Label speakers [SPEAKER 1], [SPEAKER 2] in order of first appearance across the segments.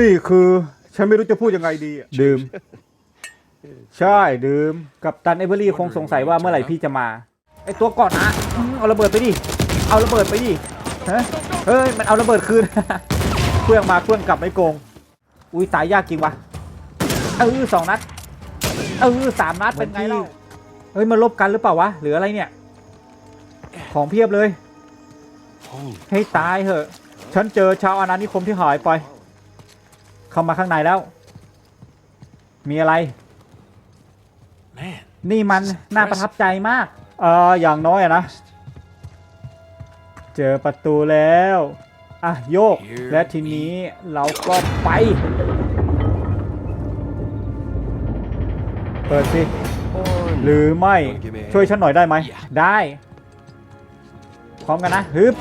[SPEAKER 1] นี่คือฉันไม่รู้จะพูดยังไงดีอะดื่ม ใช่ดื่ม กับตันเอเวอรี่คงสงสัยว่าเมื่อไหร่พี่จะมาไอตัวก่อนนะอืมเอาระเบิดไปดิ เอาระเบิดไปดิฮะเฮ้ยมันเอาระเบิดคืน เครื่องมาเครื่องกลับไม่โกง อุ้ยตายยากจริงวะเออสองนัดเออสามนัดเป็นไงเล่าเฮ้ยมาลบกันหรือเปล่าวะหรืออะไรเนี่ย ของเพียบเลย
[SPEAKER 2] Holy
[SPEAKER 1] ให้ตายเหอะ ฉันเจอชาวอาณานิคมที่หายไป เข้ามาข้างในแล้ว มีอะไร
[SPEAKER 2] man.
[SPEAKER 1] นี่มันน่าประทับใจมาก เอออย่างน้อยอะนะ เจอประตูแล้ว อะ โยก และทีนี้เราก็ไป เปิดสิ หรือไม่ ช่วยฉันหน่อยได้ไหม ได้ พร้อมกันนะฮึบ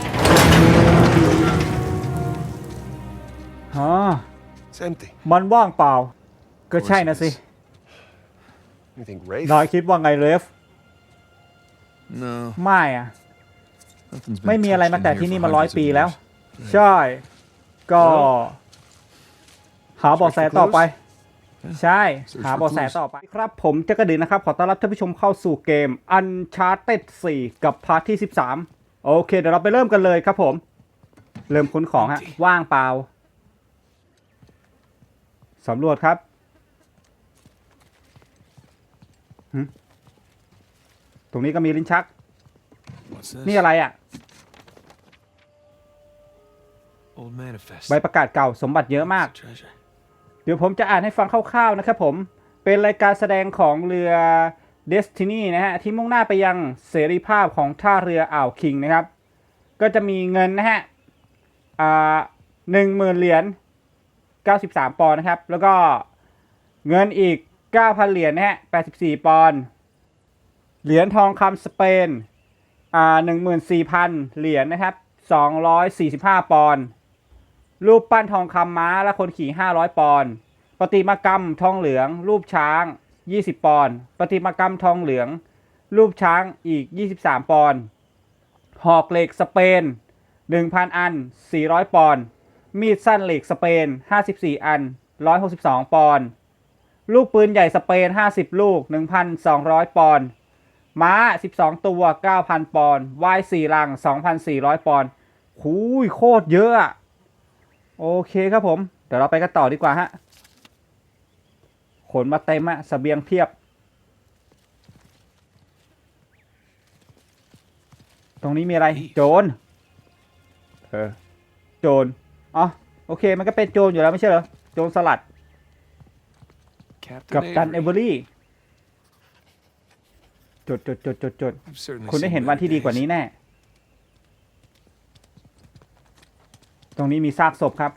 [SPEAKER 1] ฮะ
[SPEAKER 2] It's empty.
[SPEAKER 1] มันว่างเปล่า ก็ใช่นะสิ
[SPEAKER 2] You think Rafe?
[SPEAKER 1] นายคิดว่าไงเลฟ
[SPEAKER 3] No,
[SPEAKER 1] ไม่อะ
[SPEAKER 3] nothing's been
[SPEAKER 1] ไม่มีอะไร
[SPEAKER 3] touched
[SPEAKER 1] มา
[SPEAKER 3] in
[SPEAKER 1] แต่
[SPEAKER 3] here
[SPEAKER 1] ที่นี่
[SPEAKER 3] for
[SPEAKER 1] มาร้อย
[SPEAKER 3] hundreds of
[SPEAKER 1] ปีแล้ว
[SPEAKER 3] years.
[SPEAKER 1] ใช่ ก็ หาเบาะแสต่อไป ใช่ หาเบาะแสต่อไป ครับผมจะกระดินนะครับ ขอต้อนรับท่านผู้ชมเข้าสู่เกม Uncharted 4 กับพาร์ทที่ 13 โอเค เดี๋ยวเราไปเริ่มกันเลยครับผม เริ่มค้นของฮะ ว่างเปล่า สำรวจครับหึตรงนี้ก็มีลิ้นชัก
[SPEAKER 3] What's this?
[SPEAKER 1] นี่อะไรอะ
[SPEAKER 3] Old manifest.
[SPEAKER 1] ใบประกาศเก่าสมบัติเยอะมาก
[SPEAKER 3] Treasure.
[SPEAKER 1] เดี๋ยวผมจะอ่านให้ฟังคร่าวๆนะครับผม เป็นรายการแสดงของเรือ Destiny นะฮะ ที่มุ่งหน้าไปยังเสรีภาพของท่าเรืออ่าวคิงนะครับ ก็จะมีเงินนะฮะ อ่าหนึ่งหมื่นเหรียญ 93 ปอนด์นะครับ แล้วก็เงินอีก 9,000 เหรียญนะฮะ 84 ปอนด์ เหรียญทองคำสเปน อ่า 14,000 เหรียญนะครับ 245 ปอนด์ รูปปั้นทองคำม้าและคนขี่ 500 ปอนด์ ประติมากรรมทองเหลือง รูปช้าง 20 ปอนด์ ประติมากรรมทองเหลือง รูปช้างอีก 23 ปอนด์ หอกเหล็กสเปน 1,000 อัน 400 ปอนด์ มีดสั้นเหล็กสเปน 54 อัน 162 ปอนด์ ลูกปืนใหญ่สเปน 50 ลูก 1,200 ปอนด์ ม้า 12 ตัว 9,000 ปอนด์วาย4ลัง 2,400 ปอนด์หูยโคตรเยอะอะ โอเคครับผม เดี๋ยวเราไปกันต่อดีกว่าฮะ ขนมาเต็มอะเสบียงเพียบ ตรงนี้มีอะไร โจร เออ โจร อ๋อโอเค มันก็เป็นโจรอยู่แล้วไม่ใช่เหรอ โจรสลัด
[SPEAKER 3] Captain
[SPEAKER 1] กับตันเอ
[SPEAKER 3] Avery.
[SPEAKER 1] เวอรี่จดจดจดจดจด
[SPEAKER 3] I've certainly
[SPEAKER 1] คุณได้
[SPEAKER 3] seen
[SPEAKER 1] เห็นวัน
[SPEAKER 3] better
[SPEAKER 1] ที่ดีกว่า
[SPEAKER 3] days.
[SPEAKER 1] นี้แน่ ตรงนี้มีซากศพครับ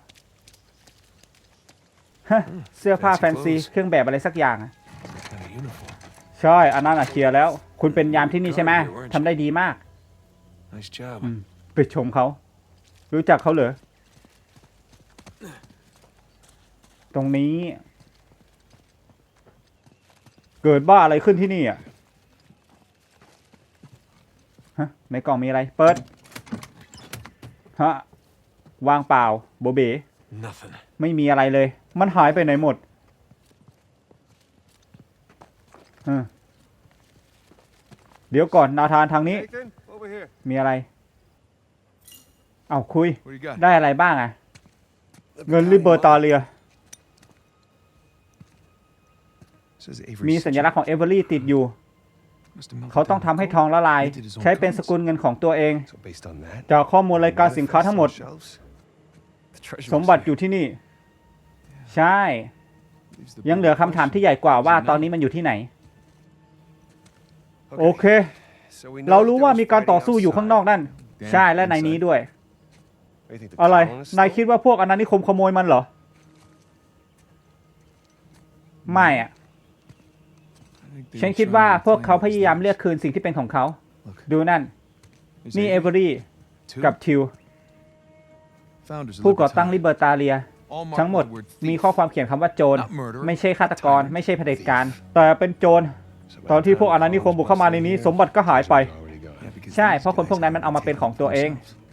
[SPEAKER 1] ฮะเสื้อผ้า
[SPEAKER 3] Fancy
[SPEAKER 1] แฟนซี
[SPEAKER 3] clothes
[SPEAKER 1] เครื่องแบบอะไรสักอย่างอะ
[SPEAKER 3] Kind of uniform.
[SPEAKER 1] ใช่ อันนั้นอะเคลียร์แล้ว คุณเป็นยามที่นี่ใช่ไหมทำได้ดีมาก
[SPEAKER 3] Nice job.
[SPEAKER 1] อืมไปชมเขา รู้จักเขาเหรอ ตรงนี้ เกิดบ้าอะไรขึ้นที่นี่อะฮะในกล่องมีอะไร เปิด ฮะ วางเปล่าโบเบ
[SPEAKER 3] Nothing.
[SPEAKER 1] ไม่มีอะไรเลย มันหายไปไหนหมดเออเดี๋ยวก่อนนาธานทางนี้
[SPEAKER 2] Nathan, over here.
[SPEAKER 1] มีอะไร เอาคุย
[SPEAKER 3] What do you got?
[SPEAKER 1] ได้อะไรบ้างอะเงินริเบอร์ตาเรีย มีสัญลักษณ์ของเอเวอรี่ติดอยู่
[SPEAKER 3] Must have melted
[SPEAKER 1] เขาต้อง
[SPEAKER 3] down
[SPEAKER 1] ทำให้
[SPEAKER 3] the
[SPEAKER 1] ทองละลาย
[SPEAKER 3] Minted his own
[SPEAKER 1] ใช้เป็นส
[SPEAKER 3] coins.
[SPEAKER 1] กุลเงินของตัวเอง
[SPEAKER 2] So based on that,
[SPEAKER 1] จากข้อมูลรายการสินค้าทั้งหมด
[SPEAKER 2] manifest on shelves? The treasure
[SPEAKER 1] สม
[SPEAKER 2] was
[SPEAKER 1] บัติอ
[SPEAKER 2] there.
[SPEAKER 1] ยู่ที่นี่ ใช่
[SPEAKER 3] Leaves the
[SPEAKER 1] ยังเหลือคำถามที่ใหญ่กว่าว่าตอนนี้มันอยู่ที่ไหน โอเค
[SPEAKER 2] So we know
[SPEAKER 1] เรา
[SPEAKER 2] that
[SPEAKER 1] รู้
[SPEAKER 2] there
[SPEAKER 1] ว่า
[SPEAKER 2] was
[SPEAKER 1] มีการ
[SPEAKER 2] fighting
[SPEAKER 1] ต่อสู้อยู่ข้างนอก
[SPEAKER 2] outside.
[SPEAKER 1] นั่น ใช่และในนี้ด้วย
[SPEAKER 2] What do you think, the
[SPEAKER 1] อะไร
[SPEAKER 2] colonists
[SPEAKER 1] นาย
[SPEAKER 2] stole
[SPEAKER 1] คิดว่าพวกอนานิคมขโมยมันเหรอ ไม่อะ
[SPEAKER 3] I think they
[SPEAKER 1] ฉัน
[SPEAKER 3] were
[SPEAKER 1] คิดว่า
[SPEAKER 3] trying to
[SPEAKER 1] พวกเขา
[SPEAKER 3] reclaim
[SPEAKER 1] พยายาม
[SPEAKER 3] what's
[SPEAKER 1] เรียกคืนสิ่งที่เป็นของเขา
[SPEAKER 3] Look,
[SPEAKER 1] ดูนั่น
[SPEAKER 3] there's
[SPEAKER 1] นี่เอ
[SPEAKER 3] Avery.
[SPEAKER 1] เวอรี่
[SPEAKER 3] Two
[SPEAKER 1] กับทิว
[SPEAKER 3] founders of
[SPEAKER 1] ผู้ก่อตั้ง
[SPEAKER 3] Libertad.
[SPEAKER 1] ลิเบอร์ตาเลีย
[SPEAKER 3] All marked
[SPEAKER 1] ทั้งหมด
[SPEAKER 3] with the word
[SPEAKER 1] มี
[SPEAKER 3] thief.
[SPEAKER 1] ข้อความเขียนคำว่าโจร
[SPEAKER 3] Not murderer.
[SPEAKER 1] ไม่ใช่ฆาตกร ไม่ใช่เผด็จการ แต่เป็นโจร
[SPEAKER 2] So by
[SPEAKER 1] ตอน
[SPEAKER 2] the
[SPEAKER 1] ที่
[SPEAKER 2] time
[SPEAKER 1] พวกอนานิคมบุกเข้ามาในนี้ สมบัติก็หายไป
[SPEAKER 2] treasure was already gone.
[SPEAKER 3] Yeah, because
[SPEAKER 1] ใช่
[SPEAKER 3] these
[SPEAKER 1] เพราะคนพวกนั้น
[SPEAKER 3] guys
[SPEAKER 1] มันเอามาเป็นของตัวเอง
[SPEAKER 3] themselves.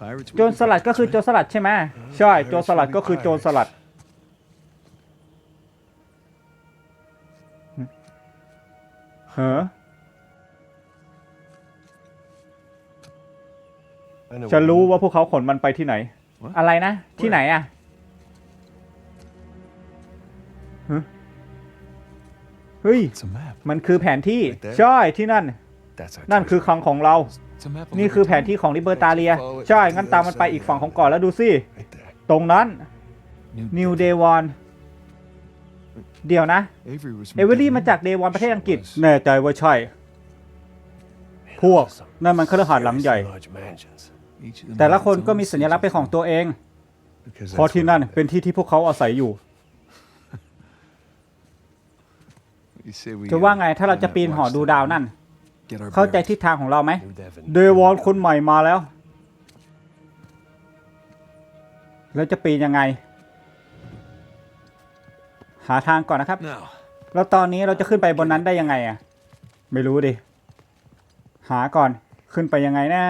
[SPEAKER 3] Pirates.
[SPEAKER 1] โจรสลัดก็คือโจรสลัดใช่ไหมใช่ โจรสลัดก็คือโจรสลัด ฮ้อ
[SPEAKER 2] I know
[SPEAKER 1] ฉัน
[SPEAKER 2] what
[SPEAKER 1] รู้
[SPEAKER 2] you mean.
[SPEAKER 1] ว่าพวกเขาขนมันไปที่ไหน
[SPEAKER 3] What?
[SPEAKER 1] อะไรนะ ที่ไหนอะฮะเฮ้ย
[SPEAKER 3] It's a map.
[SPEAKER 1] มันคือแผนที่
[SPEAKER 2] Right there.
[SPEAKER 1] ใช่ที่นั่น
[SPEAKER 2] That's our
[SPEAKER 1] นั่นคือคลังของเรา
[SPEAKER 3] It's a map of
[SPEAKER 1] นี่คือแผน
[SPEAKER 3] Libertania.
[SPEAKER 1] ที่ของลิเบอร์ตาเลีย ใช่ งั้นตามมันไปอีกฝั่งของเก่อนแล้วดูสิ
[SPEAKER 2] right there.
[SPEAKER 1] ตรงนั้น
[SPEAKER 3] New
[SPEAKER 1] นิวเดวอน เดี๋ยวนะ
[SPEAKER 3] Avery was. from
[SPEAKER 1] เอเวอรี่
[SPEAKER 3] Devon.
[SPEAKER 1] มาจากเดวอนประเทศอังกฤษ แน่ใจว่าใช่ พวก นั่นมันคฤหาสน์หลังใหญ่
[SPEAKER 2] Seriously large mansions.
[SPEAKER 3] Each of them
[SPEAKER 1] แต่ละ
[SPEAKER 3] had
[SPEAKER 1] คน
[SPEAKER 3] its
[SPEAKER 1] ก็
[SPEAKER 3] own
[SPEAKER 1] มีสัญลักษณ์เป็นของตัวเอง
[SPEAKER 2] Because
[SPEAKER 1] เพราะ
[SPEAKER 2] that's
[SPEAKER 1] ที่
[SPEAKER 2] where
[SPEAKER 1] นั่น
[SPEAKER 2] we live.
[SPEAKER 1] เป็นที่ที่พวกเขาอาศัยอยู่
[SPEAKER 3] You say we,
[SPEAKER 1] จะว่า
[SPEAKER 3] uh,
[SPEAKER 1] ไงถ้าเราจะ
[SPEAKER 3] climb
[SPEAKER 1] ปีน
[SPEAKER 3] that
[SPEAKER 1] หอดูดาวนั่น
[SPEAKER 3] Get our
[SPEAKER 1] เข้าใจ
[SPEAKER 3] bearings.
[SPEAKER 1] ทิศทางของเราไหม
[SPEAKER 2] New Devon.
[SPEAKER 1] เดวอนคนใหม่มาแล้ว แล้วจะปีนยังไง หาทางก่อนนะครับ
[SPEAKER 3] Now,
[SPEAKER 1] แล้วตอนนี้เราจะขึ้นไปบนนั้นได้ยังไงอะไม่รู้ดิ หาก่อนขึ้นไปยังไงนะ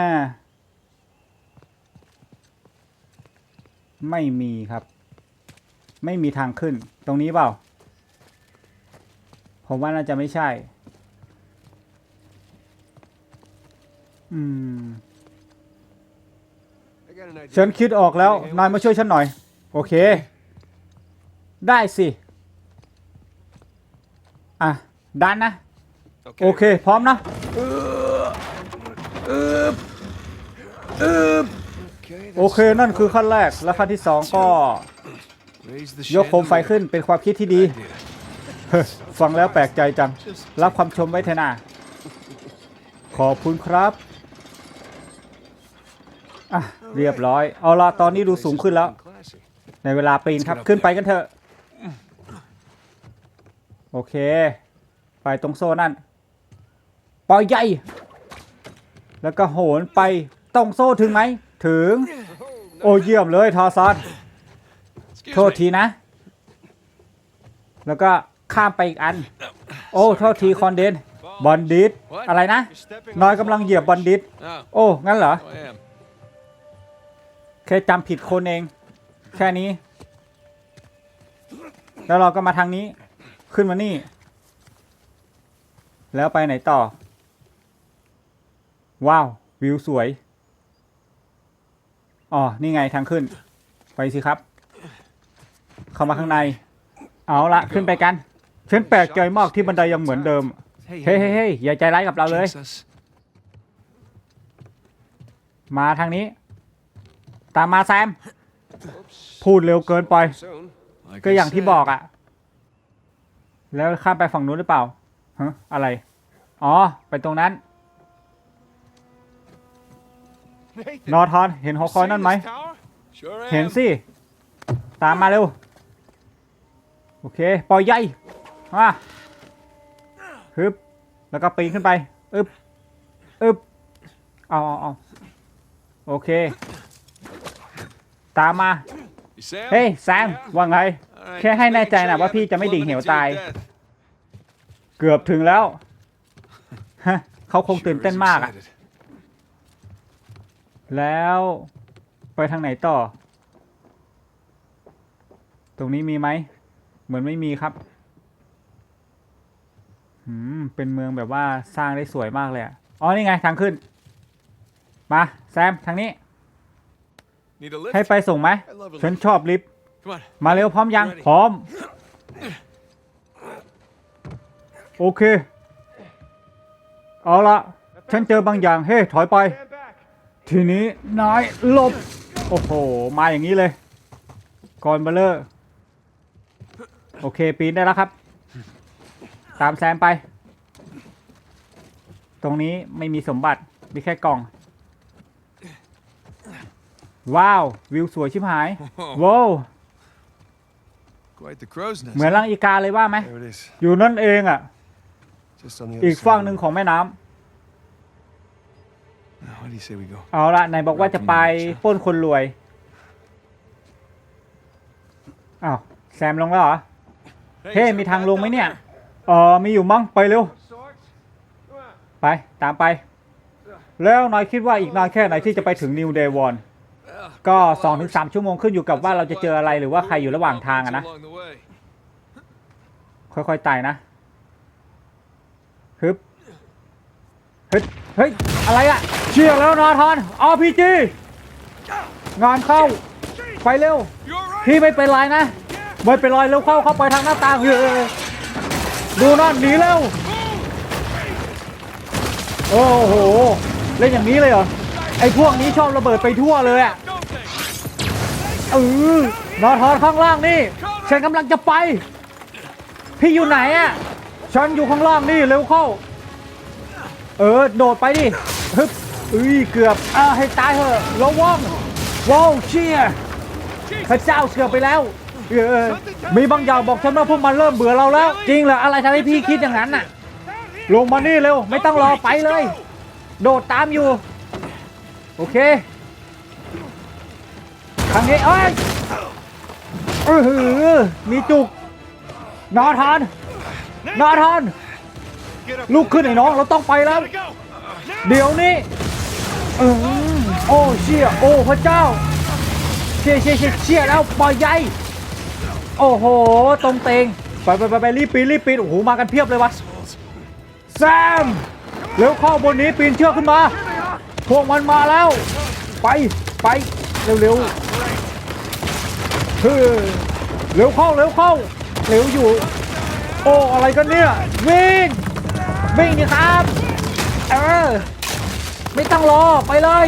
[SPEAKER 1] ไม่มีครับ ไม่มีทางขึ้น ตรงนี้เปล่า ผมว่าน่าจะไม่ใช่ อืม
[SPEAKER 2] I got an idea.
[SPEAKER 1] ฉันคิดออกแล้ว นายมาช่วยฉันหน่อย โอเค ได้สิ อะดันนะ โอเค พร้อมนะ
[SPEAKER 2] Okay,
[SPEAKER 1] โอเคนั่นคือขั้นแรกและขั้นที่สองก็
[SPEAKER 3] raise the
[SPEAKER 1] ยกโคมไฟขึ้นเป็นความคิดที่ดีเฮ้ยฟังแล้วแปลกใจจัง รับความชมไว้เถอะนาขอบคุณครับอะเรียบร้อย เอาละตอนนี้ดูสูงขึ้นแล้ว
[SPEAKER 2] Classy.
[SPEAKER 1] ในเวลาปีนครับขึ้นไปกันเถอะ โอเค ไปตรงโซ่นั่นปล่อยใหญ่ แล้วก็โหนไปตรงโซ่ถึงไหม ถึง โอ้เยี่ยมเลยทอซานโทษทีนะ แล้วก็ข้ามไปอีกอัน โอ้โทษทีคอนเดนบอลดิสอะไรนะ น้อยกำลังเหยียบบอลดิส
[SPEAKER 3] Oh,
[SPEAKER 1] โอ้งั้นเหรอ
[SPEAKER 3] I am.
[SPEAKER 1] แค่จำผิดคนเอง แค่นี้ แล้วเราก็มาทางนี้ ขึ้นมานี่ แล้วไปไหนต่อ ว้าว วิวสวย อ๋อ นี่ไงทางขึ้น ไปสิครับ เข้ามาข้างใน เอาละขึ้นไปกันฉันแปลกใจมากที่บันไดยังเหมือนเดิม เฮ้ยเฮ้ยเฮ้ยอย่าใจร้ายกับเราเลย
[SPEAKER 3] Jinx us.
[SPEAKER 1] มาทางนี้ ตามมาแซม พูดเร็วเกินไป
[SPEAKER 2] Soon.
[SPEAKER 3] Like
[SPEAKER 1] ก็
[SPEAKER 3] I
[SPEAKER 1] อย่างที่
[SPEAKER 3] said,
[SPEAKER 1] บอกอะ แล้วข้ามไปฝั่งนู้นหรือเปล่าฮะอะไร อ๋อ ไปตรงนั้น
[SPEAKER 2] Nathan,
[SPEAKER 1] นอทอนเห็นหอคอยนั่นไหม
[SPEAKER 2] see this tower?
[SPEAKER 3] Sure
[SPEAKER 1] เห็น
[SPEAKER 3] am.
[SPEAKER 1] สิ ตามมาเร็ว โอเค ปล่อยใหญ่มาฮึบ แล้วก็ปีนขึ้นไปอึบอึบเอาเอาเอาโอเค ตามมา
[SPEAKER 3] You Sam?
[SPEAKER 1] เฮ้ยแซมว่าไง
[SPEAKER 3] All right,
[SPEAKER 1] แค่ให้
[SPEAKER 3] just
[SPEAKER 1] แน่ใจ
[SPEAKER 3] making
[SPEAKER 1] นะ
[SPEAKER 3] sure
[SPEAKER 1] ว่า
[SPEAKER 3] you
[SPEAKER 1] พี่
[SPEAKER 3] haven't
[SPEAKER 1] จะไม่ดิ่งเหว
[SPEAKER 3] plummeted to
[SPEAKER 1] ตาย
[SPEAKER 3] your death.
[SPEAKER 1] เกือบถึงแล้วฮะเขาคงตื่น
[SPEAKER 3] Sure
[SPEAKER 1] เต้น
[SPEAKER 3] is
[SPEAKER 1] มากอะ
[SPEAKER 3] excited.
[SPEAKER 1] แล้วไปทางไหนต่อ ตรงนี้มีไหม เหมือนไม่มีครับหืมเป็นเมืองแบบว่าสร้างได้สวยมากเลยอะอ๋อนี่ไงทางขึ้น มาแซมทางนี้
[SPEAKER 3] Need a lift?
[SPEAKER 1] ให้ไปส่งไหม
[SPEAKER 3] I love a
[SPEAKER 1] ฉัน
[SPEAKER 3] lift.
[SPEAKER 1] ชอบลิฟต์
[SPEAKER 3] Come on.
[SPEAKER 1] มาเร็วพร้อมยังพร้อม โอเค เอาละฉันเจอบางอย่าง เฮ้ยถอยไป
[SPEAKER 2] Stand back.
[SPEAKER 1] ทีนี้นายหลบ โอ้โห มาอย่างนี้เลยกอนเบลเลอร์โอเค ปีนได้แล้วครับ ตามแซมไป ตรงนี้ไม่มีสมบัติ มีแค่กล่อง ว้าว วิวสวยชิบหาย
[SPEAKER 3] Whoa,
[SPEAKER 1] ว้าว เหมือนลังอีกาเลยว่าไหม
[SPEAKER 2] There it is.
[SPEAKER 1] อยู่นั่นเองอะ
[SPEAKER 2] Just on the
[SPEAKER 1] อี
[SPEAKER 2] other
[SPEAKER 1] กฝั่ง
[SPEAKER 2] side.
[SPEAKER 1] หนึ่งของแม่น้ำ
[SPEAKER 3] Now, what do you say we go?
[SPEAKER 1] เอาละไหนบอกว่าจะไปปล้นคนรวย อ้าว แซมลงแล้วเหรอ เฮ้
[SPEAKER 3] is
[SPEAKER 1] มี
[SPEAKER 3] there a
[SPEAKER 1] ทาง
[SPEAKER 3] path
[SPEAKER 1] ลงไหม
[SPEAKER 3] down
[SPEAKER 1] เนี่ย
[SPEAKER 3] there?
[SPEAKER 1] เออมีอยู่มั้งไปเร็ว
[SPEAKER 2] Sorts? Come on.
[SPEAKER 1] ไป ตามไป แล้วนายคิดว่าอีกนานแค่ไหนที่จะไปถึงนิวเดวอน ก็2อถึงสชั่วโมงขึ้นอยู่กับว่าเราจะเจออะไรหรือว่าใครอยู่ระหว่างทางอะนะ ค่อยๆไต่นะฮึบเฮ้ยเฮ้ย อะไรอะเชียแล้วนาทอนอพีจีงานเข้า ไปเร็ว พี่ไม่เป็นไรนะไม่เป็นไรเร็วเข้าเข้าไปทางหน้าต่างเออดูนั่นหนีเร็ว โอ้โห เล่นอย่างนี้เลยเหรอ ไอ้พวกนี้ชอบระเบิดไปทั่วเลยอะ เออนอทอนข้างล่างนี่ฉันกำลังจะไป พี่อยู่ไหนอะฉันอยู่ข้างล่างนี่เร็วเข้า เออโดดไปดิฮึบอุ้ยเกือบอ่าให้ตายเถอะระวังว้าวเชียพระเจ้าเกือบไปแล้วเออมีบางอย่างบอกฉันว่าพวกมันเริ่มเบื่อเราแล้ว จริงเหรออะไรทำให้พี่คิดอย่างนั้นน่ะ ลงมานี่เร็วไม่ต้องรอไปเลย โดดตามอยู่ โอเค ทางนี้เอ้ยเออหือมีจุกนอทานนอทานลุกขึ้นไอ้น้องเราต้องไปแล้ว เดี๋ยวนี้อืมโอ้เชี่ยโอ้พระเจ้า เชี่ยเชี่ยเชี่ยเชี่ยแล้วปล่อยใหญ่โอ้โห ตรงเตงไปไปไปไปรีบปีนรีบปีนโอ้โหมากันเพียบเลยวะแซมเร็วเข้าบนนี้ปีนเชือกขึ้นมาพวกมันมาแล้ว ไปไปเร็วๆ เฮ้ยเร็วเข้าเร็วเข้าเร็วอยู่ โอ้อะไรกันเนี่ยวิ่งวิ่งดิครับเออไม่ต้องรอไปเลย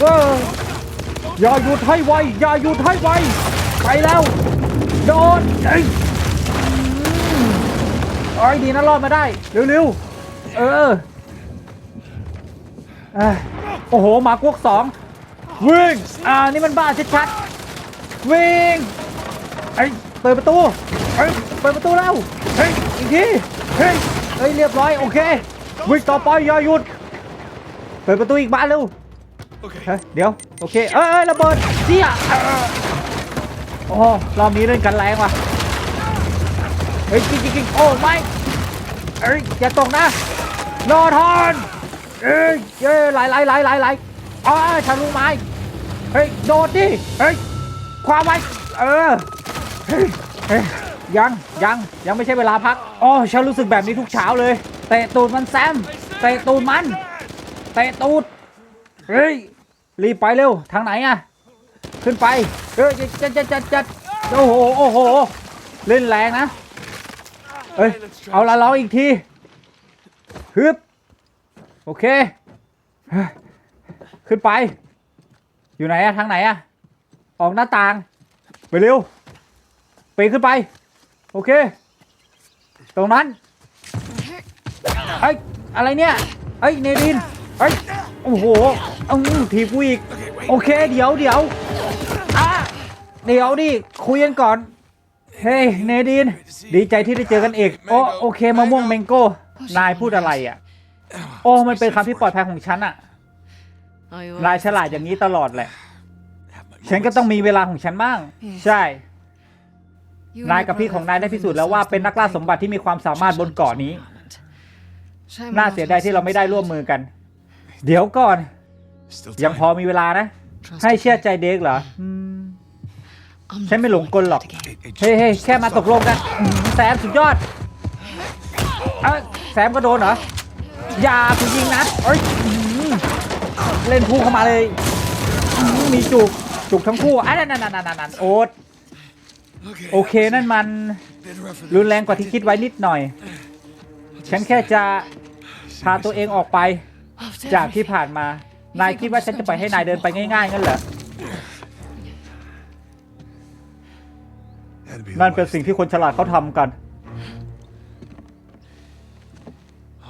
[SPEAKER 1] เอออย่าหยุดให้ไวอย่าหยุดให้ไวไปแล้วโดนเอ้ยอ้ยดีนะรอดมาได้เร็วๆเออเอ้ยโอ้โหหมากวกสองวิ่งอ่านี่มันบ้าชัดๆ วิ่งเอ้ยเปิดประตูเอ้ยเปิดประตูแล้วเฮ้ยอีกทีเฮ้ยเฮ้ยเรียบร้อยโอเควิ่งต่อไปอย่าหยุดเปิดประตูอีกบานเร็ว
[SPEAKER 3] Okay.
[SPEAKER 1] เฮ้ยเดี๋ยวโอเคเอ้ยเอ้ยระเบิดเจี๊ยเออโอ้โหรอบนี้เล่นกันแรงว่ะเฮ้ยจริงจริงๆโอ้ไม่เอ้ยอย่าตกนะนอทอนเอ้ยเอ้ยไหลไหลไหลไหลไหลอ้าทะลุไม้เฮ้ยโดดดิเฮ้ย ความไว้เออเฮ้ยเฮ้ยยังยังยังไม่ใช่เวลาพักอ๋อฉันรู้สึกแบบนี้ทุกเช้าเลยเตะตูดมันแซมเตะตูดมันเตะตูดเฮ้ยรีบไปเร็วทางไหนอะขึ้นไปเฮ้ยจะจะจะจะโอ้โหโอ้โหเล่นแรงนะเอ้ยเอาละเราอีกทีฮึบโอเคเฮ้ยขึ้นไป อยู่ไหนอะทางไหนอะ ออกหน้าต่าง ไปเร็วปีนขึ้นไป โอเค ตรงนั้นเอ้ยอะไรเนี่ยเอ้ยเนดินเอ้ยโอ้โหเอาทีบกูอีก โอเค เดี๋ยวเดี๋ยวอะเดี๋ยวดิคุยกันก่อน เฮ้ยเนดิน ดีใจที่ได้เจอกันอีกโอ้โอเคมะม่วงเมงโก้ นายพูดอะไรอะ โอ้มันเป็นคำที่ปลอดภัยของฉันอะ นายฉลาดอย่างนี้ตลอดแหละ ฉันก็ต้องมีเวลาของฉันบ้าง ใช่ นายกับพี่ของนายได้พิสูจน์แล้วว่าเป็นนักล่าสมบัติที่มีความสามารถบนเกาะนี้ น่าเสียดายที่เราไม่ได้ร่วมมือกัน เดี๋ยวก่อน
[SPEAKER 3] Still
[SPEAKER 1] ยัง
[SPEAKER 3] time.
[SPEAKER 1] พอมีเวลานะ ให้เชื่อใจเด็กเหรออืมฉันไม่หลงกลหรอก เฮ้ยเฮ้ยแค่มาตกลงกันอื้อหือแซมสุดยอดเอ้ยแซมก็โดนเหรอ อย่าคุณยิงนะเอ้ยอื้อหือเล่นพุ่งเข้ามาเลยอื้อหือมีจุก จุกทั้งคู่อะนั่นนั่นนั่นนั่นนั่นโอ๊ต
[SPEAKER 3] Okay.
[SPEAKER 1] โอเคนั่นมัน
[SPEAKER 3] Bit rougher
[SPEAKER 1] รุ
[SPEAKER 3] than
[SPEAKER 1] นแรงกว่าที่คิดไว้นิดหน่อย ฉันแค่จะพาตัวเองออกไป จากที่ผ่านมา นายคิดว่าฉันจะปล่อยให้นายเดินไปง่ายๆงั้นเหรอ
[SPEAKER 3] That'd be the
[SPEAKER 1] นั่นเป็น
[SPEAKER 3] wise
[SPEAKER 1] สิ่งที่คนฉลาดเขาทำกัน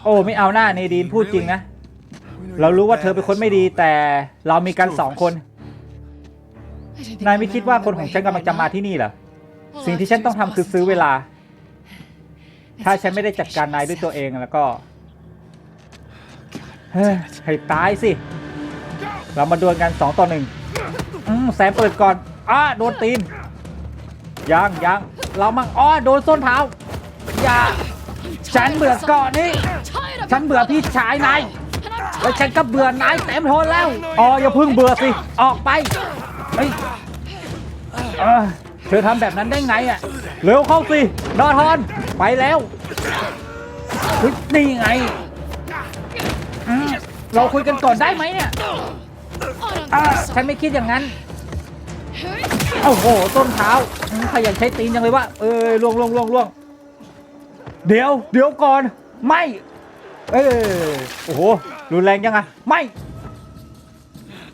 [SPEAKER 1] โอ้ไม่เอาหน้าเนดีนพูดจริงนะ
[SPEAKER 3] thing. We know
[SPEAKER 1] เรา
[SPEAKER 3] you're
[SPEAKER 1] รู้ว่า
[SPEAKER 3] bad.
[SPEAKER 1] เธอเป็นคนไม่ดีแต่เรามีกันสองคน นายไม่คิดว่าคนของฉันกำลังจะมาที่นี่เหรอ สิ่งที่ฉันต้องทำคือซื้อเวลา ถ้าฉันไม่ได้จัดการนายด้วยตัวเองแล้วก็เฮ้ยให้ตายสิ เรามาดวลกันสองต่อหนึ่งอืมแซมเปิดก่อนอ้าโดนตีนยังยังเรามั่งอ้อโดนส้นเท้า อย่า ฉันเบื่อเกาะนี้ฉันเบื่อพี่ชายนาย แล้วฉันก็เบื่อนายเต็มทนแล้ว อ๋ออย่าเพึ่งเบื่อสิ ออกไป เอ้ยเออเธอทำแบบนั้นได้ไงอะ เร็วเข้าสินอทอน ไปแล้วเฮ้ยนี่ไงอืมเราคุยกันก่อนได้ไหมเนี่ยอ่าฉันไม่คิดอย่างนั้น โอ้โห ต้นเท้าอืมขยันใช้ตีนยังเลยวะ เอ้ยล่วงล่วงล่วงล่วงเดี๋ยว เดี๋ยวก่อน ไม่ เอ้ยโอ้โห รุนแรงยังไงไม่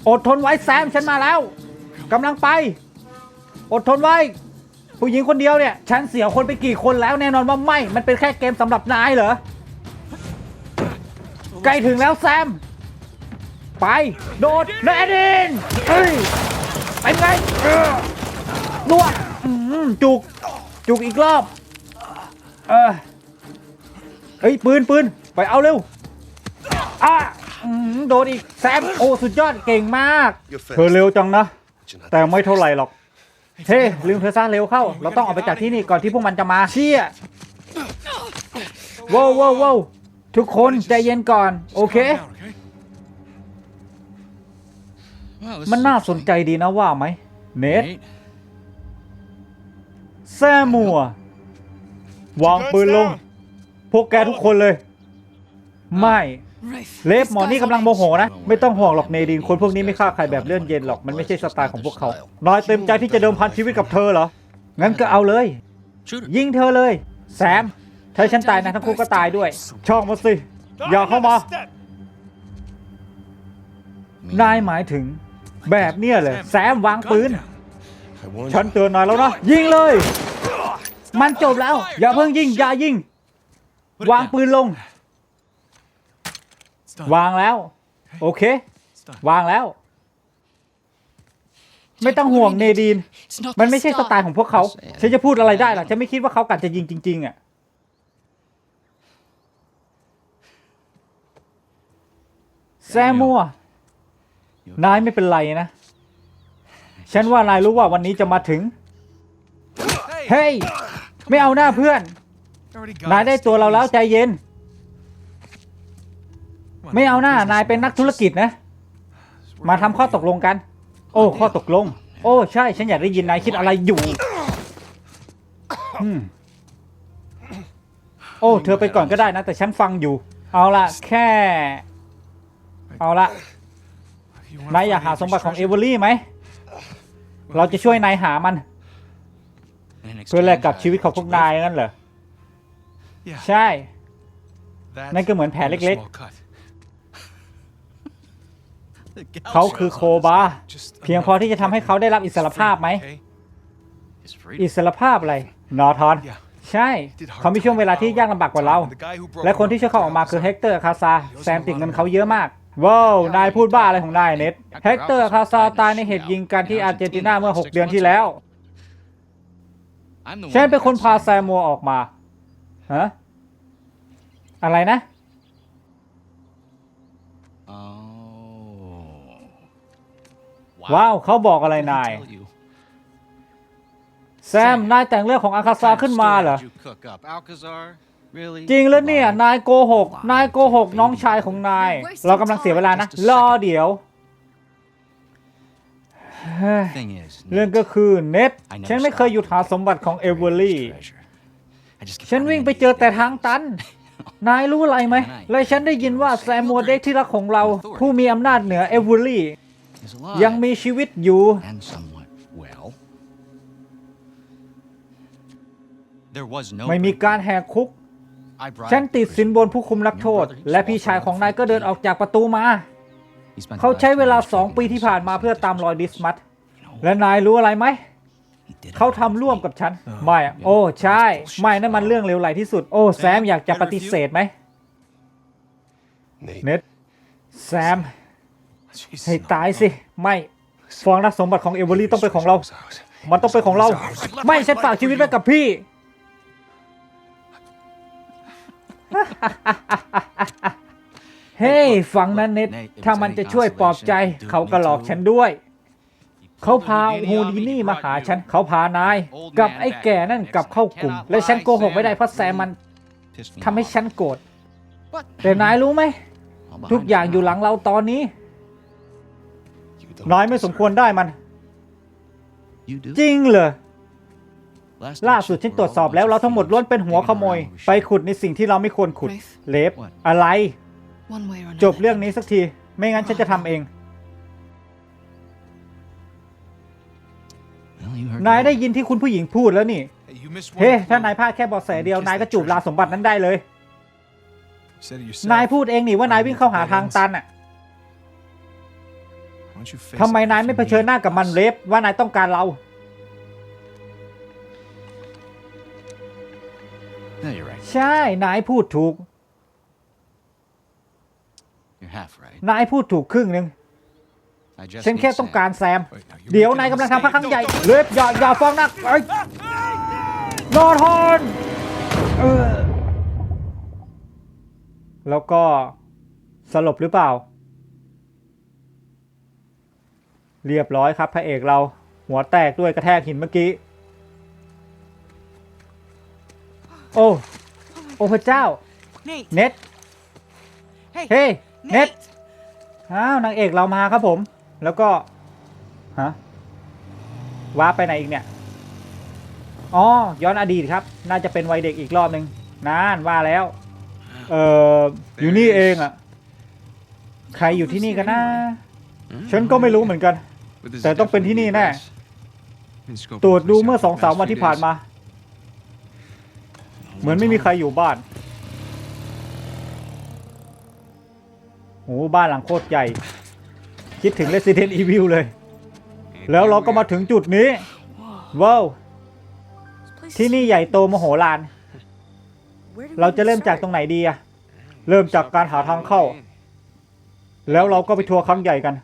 [SPEAKER 1] อดทนไว้แซมฉันมาแล้ว กำลังไป อดทนไว้ ผู้หญิงคนเดียวเนี่ย ฉันเสียคนไปกี่คนแล้วแน่นอนว่าไม่ มันเป็นแค่เกมสำหรับนายเหรอ ใกล้ถึงแล้วแซม ไป โดดแลดินเฮ้ยเป็นไงเออลวกอื้อหือจุก จุกอีกรอบ เออเฮ้ย ปืนปืนไปเอาเร็วอะโดนอีกแซม โอ้ สุดยอดเก่งมาก เธอเร็วจังนะ แต่ไม่เท่าไหร่หรอก เฮ้ลืมเธอซะเร็วเข้า เราต้องออกไปจากที่นี่ก่อนที่พวกมันจะมาเชี่ยว้าวว้าวว้าวทุกคนใจเย็นก่อน โอเค
[SPEAKER 3] Calm down, okay? Well, this
[SPEAKER 1] มัน
[SPEAKER 3] is
[SPEAKER 1] น่าสนใจดีนะว่าไหม เนท
[SPEAKER 3] Nate,
[SPEAKER 1] แซมัว วางปืนลง พวกแกทุกคนเลย ไม่ เลฟหมอนี่กำลังโมโหนะ ไม่ต้องห่วงหรอกเนดินคนพวกนี้ไม่ฆ่าใครแบบเลื่อนเย็นหรอกมันไม่ใช่สไตล์ของพวกเขานายเต็มใจที่จะเดิมพันชีวิตกับเธอเหรอ งั้นก็เอาเลย
[SPEAKER 3] shoot her.
[SPEAKER 1] ยิงเธอเลย แซมถ้าฉันตายนะทั้งคู่ก็ตายด้วย ช่องมาสิ อย่าเข้ามา นายหมายถึงแบบเนี้ยเลย แซมวางปืน
[SPEAKER 3] Gun down.
[SPEAKER 2] I warned
[SPEAKER 1] ฉัน
[SPEAKER 2] you.
[SPEAKER 1] เตือนนายแล้วนะ ยิงเลย มันจบแล้ว อย่าเพิ่งยิง อย่ายิง
[SPEAKER 3] Put it
[SPEAKER 1] วาง
[SPEAKER 3] down.
[SPEAKER 1] ปืนลง
[SPEAKER 3] It's done.
[SPEAKER 1] วางแล้ว โอเค
[SPEAKER 3] It's done.
[SPEAKER 1] วางแล้ว ไม่ต้องห่วงเนดีน มันไม่ใช่สไตล์ของพวกเขาฉันจะพูดอะไรได้ล่ะฉันไม่คิดว่าเขากัดจะยิงจริง ๆ อะ แซมมัวนายไม่เป็นไรนะ ฉันว่านายรู้ว่าวันนี้จะมาถึง
[SPEAKER 3] Hey,
[SPEAKER 1] เฮ้ย ไม่เอาหน้าเพื่อน
[SPEAKER 3] already got
[SPEAKER 1] นายได้
[SPEAKER 3] it.
[SPEAKER 1] ตัวเราแล้วใจเย็น
[SPEAKER 3] Come on,
[SPEAKER 1] ไม่เอาหน้า
[SPEAKER 3] business.
[SPEAKER 1] นายเป็นนักธุรกิจนะ
[SPEAKER 3] We're
[SPEAKER 1] มาทำ
[SPEAKER 3] gonna
[SPEAKER 1] ข้อ
[SPEAKER 3] work
[SPEAKER 1] ตกลงกัน โอ้ ข้อตกลง โอ้ ใช่ ฉันอยากได้ยินนายคิดอะไรอยู่อืมโอ้ เธอไปก่อนก็ได้นะ แต่ฉันฟังอยู่ เอาละแค่ เอาละ
[SPEAKER 3] You wanna
[SPEAKER 1] นายอยาก
[SPEAKER 3] find
[SPEAKER 1] หา
[SPEAKER 3] the
[SPEAKER 1] สมบัติของเอ
[SPEAKER 3] treasure?
[SPEAKER 1] เวอรี่ไหม เราจะช่วยนายหามัน
[SPEAKER 3] And in
[SPEAKER 1] เพื่อแลกกับ
[SPEAKER 3] exchange,
[SPEAKER 1] ชีวิตของพวกนายงั้นเหรอ
[SPEAKER 3] Yeah,
[SPEAKER 1] ใช่
[SPEAKER 3] that
[SPEAKER 1] นั่นก็เหมือนแผล
[SPEAKER 3] and a
[SPEAKER 1] เล็ก
[SPEAKER 3] small cut.
[SPEAKER 1] ๆ เขาคือโคบา
[SPEAKER 3] Just
[SPEAKER 1] เพียงพอที่จะทำให้เขาได้รับอิสรภาพไหม
[SPEAKER 3] okay?
[SPEAKER 1] อิสรภาพอะไร นอทอน
[SPEAKER 3] Yeah.
[SPEAKER 1] ใช่ เขามีช่วงเวลาที่ยากลำบากกว่าเรา
[SPEAKER 3] And the guy who broke
[SPEAKER 1] และคนที่ช่วยเขาออกมาคือเฮกเตอร์คาซา แซมติดเงินเขาเยอะมาก ว้าว นายพูดบ้าอะไรของนายเน็ต เฮกเตอร์คาซาตายในเหตุยิงกันที่อาร์เจนตินาเมื่อ 6 เดือนที่แล้ว
[SPEAKER 3] I'm the
[SPEAKER 1] ฉัน
[SPEAKER 3] one
[SPEAKER 1] เป็นคน
[SPEAKER 3] who
[SPEAKER 1] พาแซมมัวออกมา ฮะ อะไรนะ ว้าว เขาบอกอะไรนาย แซม นายแต่งเรื่องของอาคาซาขึ้นมาเหรอ จริงแล้วเนี่ย นายโกหก นายโกหกน้องชายของนาย เรากำลังเสียเวลานะ รอเดี๋ยวเฮ้ย
[SPEAKER 3] Thing is,
[SPEAKER 1] เรื่องก็คือเน็ต ฉันไม่เคยหยุดหาสมบัติของเอเวอรี่
[SPEAKER 3] treasure. I just kept
[SPEAKER 1] ฉัน
[SPEAKER 3] running
[SPEAKER 1] วิ่ง
[SPEAKER 3] into
[SPEAKER 1] ไปเจอแต่ทางตันนายรู้อะไรไหม และฉันได้ยินว่าแซมมัวเด็กที่รักของเรา ผู้มีอำนาจเหนือเอเวอรี่
[SPEAKER 3] He's alive
[SPEAKER 1] ยังมีชีวิตอยู่
[SPEAKER 3] and somewhat well. There was no
[SPEAKER 1] ไม่มีการแหกคุก
[SPEAKER 3] I bribed
[SPEAKER 1] ฉันติด
[SPEAKER 3] the
[SPEAKER 1] สินบนผู้คุมนักโทษ และพี่ชายของนายก็เดินออกจากประตูมา
[SPEAKER 3] He spent the
[SPEAKER 1] เขาใช้
[SPEAKER 3] last
[SPEAKER 1] เวลา
[SPEAKER 3] year
[SPEAKER 1] สอง
[SPEAKER 3] taking
[SPEAKER 1] ปีที่ผ่านมาเพื่อตามรอยดิสมัต
[SPEAKER 3] You know,
[SPEAKER 1] และนายรู้อะไรไหม
[SPEAKER 3] he did it
[SPEAKER 1] เขาทำร่วมกับฉัน ไม่อะโอ้ ใช่ ไม่นั่นมันเรื่องเลวไหลที่สุด โอ้ แซมอยากจะปฏิเสธไหม
[SPEAKER 2] Nate,
[SPEAKER 1] เน็ตแซม
[SPEAKER 3] Jesus,
[SPEAKER 1] ให้
[SPEAKER 3] no,
[SPEAKER 1] ตาย
[SPEAKER 3] no.
[SPEAKER 1] สิ ไม่ฟองรักสมบัติของเอเวอรี่ต้องเป็นของเรา มันต้องเป็นของเรา ไม่ฉันฝากชีวิตไว้กับพี่ เฮ้ยฟังนั้นเน็ตถ้ามันจะช่วยปลอบใจ เขาก็หลอกฉันด้วย เขาพาฮูดินี่มาหาฉัน เขาพานาย กับไอ้แก่นั่นกลับเข้ากลุ่ม และฉันโกหกไม่ได้เพราะแซมมัน
[SPEAKER 3] Pissed me
[SPEAKER 1] ทำให้
[SPEAKER 3] off.
[SPEAKER 1] ฉันโกรธ
[SPEAKER 3] But
[SPEAKER 1] แต่นายรู้ไหม
[SPEAKER 3] I'm behind
[SPEAKER 1] ทุกอย่าง
[SPEAKER 3] you
[SPEAKER 1] อยู่หลังเราตอนนี้
[SPEAKER 2] you don't
[SPEAKER 1] นายไม่สมควรได้มัน
[SPEAKER 3] You do?
[SPEAKER 1] จริงเหรอ
[SPEAKER 3] Last
[SPEAKER 1] ล่า
[SPEAKER 3] I
[SPEAKER 1] สุด
[SPEAKER 3] checked,
[SPEAKER 1] ฉัน
[SPEAKER 3] we're
[SPEAKER 1] ตรวจสอบ
[SPEAKER 3] all
[SPEAKER 1] แล้วเรา
[SPEAKER 3] bunch of
[SPEAKER 1] ทั้งหมด
[SPEAKER 3] thieves
[SPEAKER 1] ล้วนเป็นหัวขโมย
[SPEAKER 3] digging around where we
[SPEAKER 1] ไป
[SPEAKER 3] shouldn't.
[SPEAKER 1] ขุดในสิ่งที่เราไม่ควรขุด
[SPEAKER 4] Wraith,
[SPEAKER 1] เลฟ
[SPEAKER 3] What?
[SPEAKER 1] อะไร
[SPEAKER 4] one way or
[SPEAKER 1] จ
[SPEAKER 4] another.
[SPEAKER 1] บเรื่องนี้สักที ไม่งั้นฉันจะทำเอง
[SPEAKER 3] Well, you heard
[SPEAKER 1] นาย
[SPEAKER 3] me.
[SPEAKER 1] ได้ยินที่คุณผู้หญิงพูดแล้วนี่
[SPEAKER 2] Hey, you missed one.
[SPEAKER 1] เฮ้
[SPEAKER 2] clue.
[SPEAKER 1] ถ้านายพลาดแค่เบอแสเดียว นายก็จูบลาสมบัตินั้นได้เลย
[SPEAKER 2] You said it yourself.
[SPEAKER 1] นายพูดเองนี่ว่านายวิ่งเข้าหาทางตันอะ ทำไม
[SPEAKER 2] it
[SPEAKER 1] นายไม่เผชิญหน้ากับมันเลฟว่านายต้องการเรา
[SPEAKER 3] No, you're right.
[SPEAKER 1] ใช่ นายพูดถูก
[SPEAKER 3] You're half right.
[SPEAKER 1] นายพูดถูกครึ่งหนึ่ง
[SPEAKER 3] I just
[SPEAKER 1] ฉัน
[SPEAKER 3] need
[SPEAKER 1] แค่ต้อง
[SPEAKER 3] Sam.
[SPEAKER 1] การแซม
[SPEAKER 2] Wait, now, you're
[SPEAKER 1] เดี๋ยว
[SPEAKER 2] making
[SPEAKER 1] นาย
[SPEAKER 2] a
[SPEAKER 1] กำลังทำพลาดครั้ง
[SPEAKER 2] mistake.
[SPEAKER 1] ใหญ่
[SPEAKER 2] No, don't-
[SPEAKER 1] เลฟอย่าอย่าฟ้องนักเอ้ยนอทอนเออแล้วก็สลบหรือเปล่า เรียบร้อยครับพระเอกเราหัวแตกด้วยกระแทกหินเมื่อกี้ โอ้ โอ้พระเจ้า
[SPEAKER 4] Nate.
[SPEAKER 1] เน็ต
[SPEAKER 4] Hey.
[SPEAKER 1] เฮ้ย เน็ต
[SPEAKER 4] Nate.
[SPEAKER 1] อ้าวนางเอกเรามาครับผม แล้วก็ฮะว้าร์ปไปไหนอีกเนี่ยอ๋อย้อนอดีตครับ น่าจะเป็นวัยเด็กอีกรอบหนึ่งนานว่าแล้ว เอ่ออยู่นี่เองอะใครอยู่ที่นี่กันนะ ฉันก็ไม่รู้เหมือนกัน
[SPEAKER 2] But this is
[SPEAKER 1] แต่ต้องเป็นที่นี่แน่
[SPEAKER 2] definitely the address. Been scoping
[SPEAKER 1] ตรวจ
[SPEAKER 2] the
[SPEAKER 1] ดู
[SPEAKER 2] place
[SPEAKER 1] เมื่อ
[SPEAKER 2] out
[SPEAKER 1] สอง
[SPEAKER 2] for the
[SPEAKER 1] สาม
[SPEAKER 2] past
[SPEAKER 1] วัน
[SPEAKER 2] few
[SPEAKER 1] ที่ผ่าน
[SPEAKER 2] days.
[SPEAKER 1] มา เหมือนไม่มีใครอยู่บ้านโอ้บ้านหลังโคตรใหญ่ คิดถึง Resident Evil เลย แล้วเราก็มาถึงจุดนี้ ว้าว
[SPEAKER 4] This place
[SPEAKER 1] ที่นี่ใหญ่โตมโหฬาร
[SPEAKER 4] Where did
[SPEAKER 1] เรา
[SPEAKER 4] we
[SPEAKER 1] จะเริ่ม
[SPEAKER 4] start?
[SPEAKER 1] จากตรงไหนดีอะเริ่มจากการหาทางเข้า แล้วเราก็ไปทัวร์ครั้งใหญ่กัน